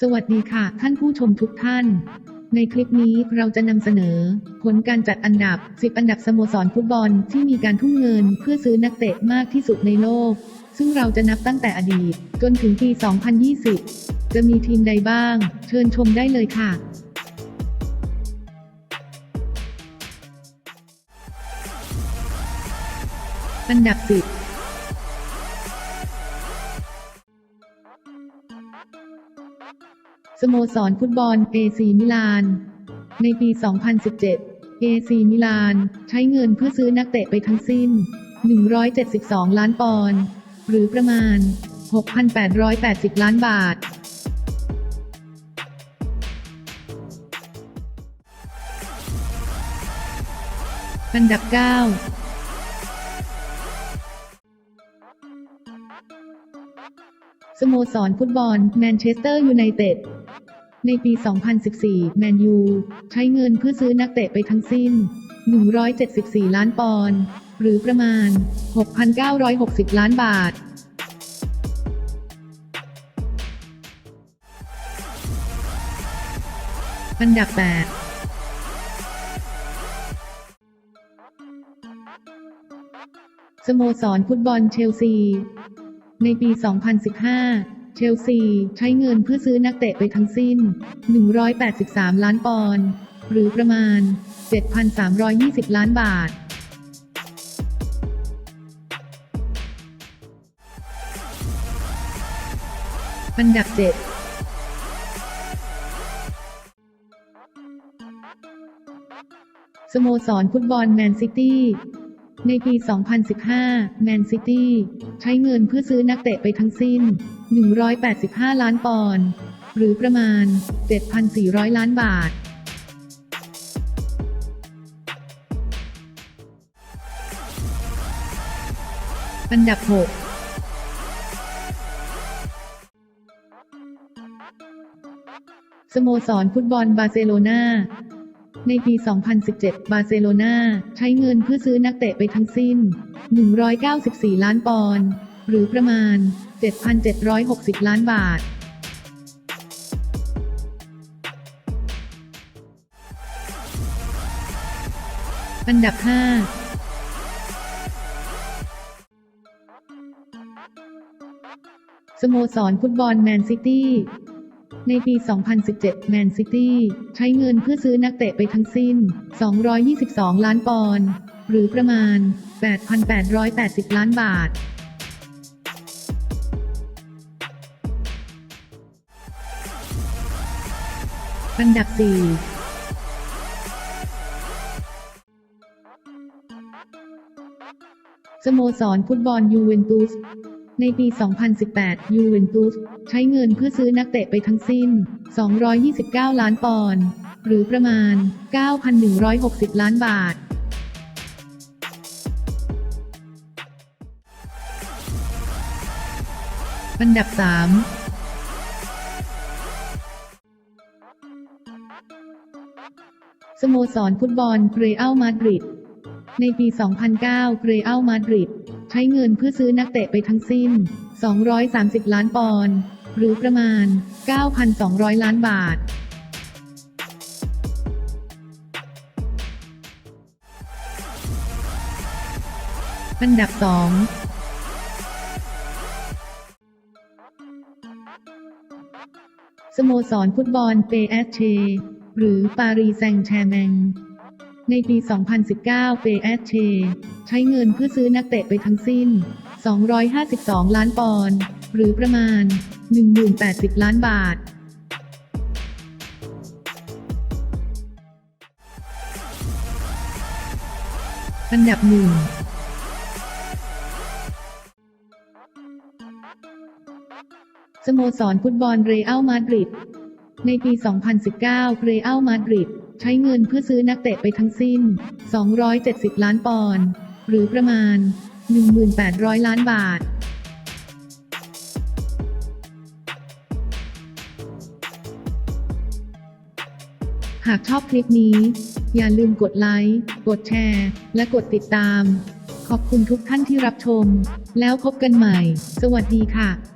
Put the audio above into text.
สวัสดีค่ะ ท่านผู้ชมทุกท่าน ในคลิปนี้เราจะนำเสนอ ผลการจัดอันดับ 10 อันดับสโมสรฟุตบอลที่มีการทุ่มเงินเพื่อซื้อนักเตะมากที่สุดในโลก ซึ่งเราจะนับตั้งแต่อดีต จนถึงปี 2020 จะมีทีมใดบ้าง เชิญชมได้เลยค่ะอันดับ 10 สโมสรฟุตบอล AC มิลาน ในปี 2017 AC มิลาน ใช้เงินเพื่อซื้อนักเตะไปทั้งสิ้น 172 ล้านปอนด์หรือประมาณ 6,880 ล้านบาทอันดับ 9สโมสรฟุตบอลแมนเชสเตอร์ยูไนเต็ด ในปี 2014 แมนยู ใช้เงินเพื่อซื้อนักเตะไปทั้งสิ้น 174 ล้านปอนด์หรือประมาณ 6,960 ล้านบาทอันดับ 8 สโมสรฟุตบอลเชลซี ในปี 2015 เชลซี ใช้เงินเพื่อซื้อนักเตะไปทั้งสิ้น 183 ล้านปอนด์หรือประมาณ 7,320 ล้านบาทอันดับ 7สโมสรฟุตบอลแมนซิตี้ ในปี 2015 แมนซิตี้ ใช้เงินเพื่อซื้อนักเตะไปทั้งสิ้น 185 ล้านปอนด์หรือประมาณ 7,400 ล้านบาท อันดับ 6สโมสรฟุตบอลบาร์เซโลนาในปี 2017 บาร์เซโลนาใช้เงินเพื่อซื้อนักเตะไปทั้งสิ้น 194 ล้านปอนด์ หรือประมาณ 7,760 ล้านบาทอันดับ 5 สโมสรฟุตบอลแมนซิตี้ ในปี 2017 แมนซิตี้ ใช้เงินเพื่อซื้อนักเตะไปทั้งสิ้น 222 ล้านปอนด์ หรือประมาณ 8,880 ล้านบาท อันดับ 4สโมสรฟุตบอลยูเวนตุส ในปี 2018 ยูเวนตุส ใช้เงินเพื่อซื้อนักเตะไปทั้งสิ้น 229 ล้านปอนด์ หรือประมาณ 9,160 ล้านบาท อันดับ 3 สโมสรฟุตบอลเรอัลมาดริด ในปี 2009 เรอัลมาดริด ใช้เงินเพื่อซื้อนักเตะไปทั้งสิ้น 230 ล้านปอนด์ หรือประมาณ 9,200 ล้านบาทอันดับ 2 สโมสรฟุตบอลเปเอสเช หรือปารีสแซงแชร์แมง ในปี 2019 เปเอสเช ใช้เงินเพื่อซื้อนักเตะไปทั้งสิ้น 252 ล้านปอนด์หรือประมาณ 1080 ล้านบาทอันดับหนึ่งสโมสรฟุตบอลเรอัลมาดริด ในปี 2019 เรอัลมาดริดใช้เงินเพื่อซื้อนักเตะไปทั้งสิ้น 270 ล้านปอนด์หรือประมาณ 1,800 ล้านบาทหากชอบคลิปนี้ อย่าลืมกดไลค์ กดแชร์ และกดติดตาม ขอบคุณทุกท่านที่รับชม แล้วพบกันใหม่ สวัสดีค่ะ